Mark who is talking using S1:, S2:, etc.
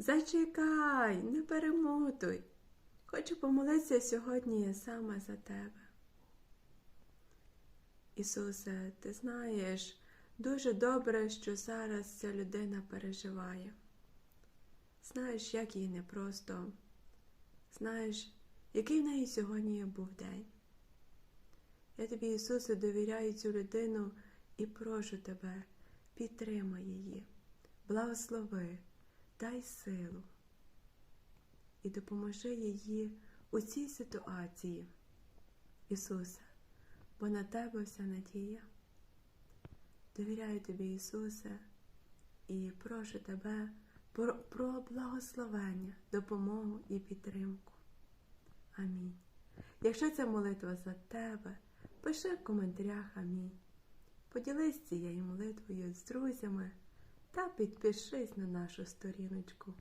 S1: Зачекай, не перемотуй. Хочу помолитися сьогодні саме за тебе. Ісусе, ти знаєш дуже добре, що зараз ця людина переживає. Знаєш, як їй непросто. Знаєш, який в неї сьогодні був день. Я тобі, Ісусе, довіряю цю людину і прошу тебе, підтримай її, благослови, дай силу і допоможи її у цій ситуації, Ісусе, бо на тебе вся надія. Довіряю тобі, Ісусе, і прошу тебе про, про благословення, допомогу і підтримку. Амінь. Якщо ця молитва за тебе, пиши в коментарях Амінь. Поділись цією молитвою з друзями та підпишись на нашу сторіночку.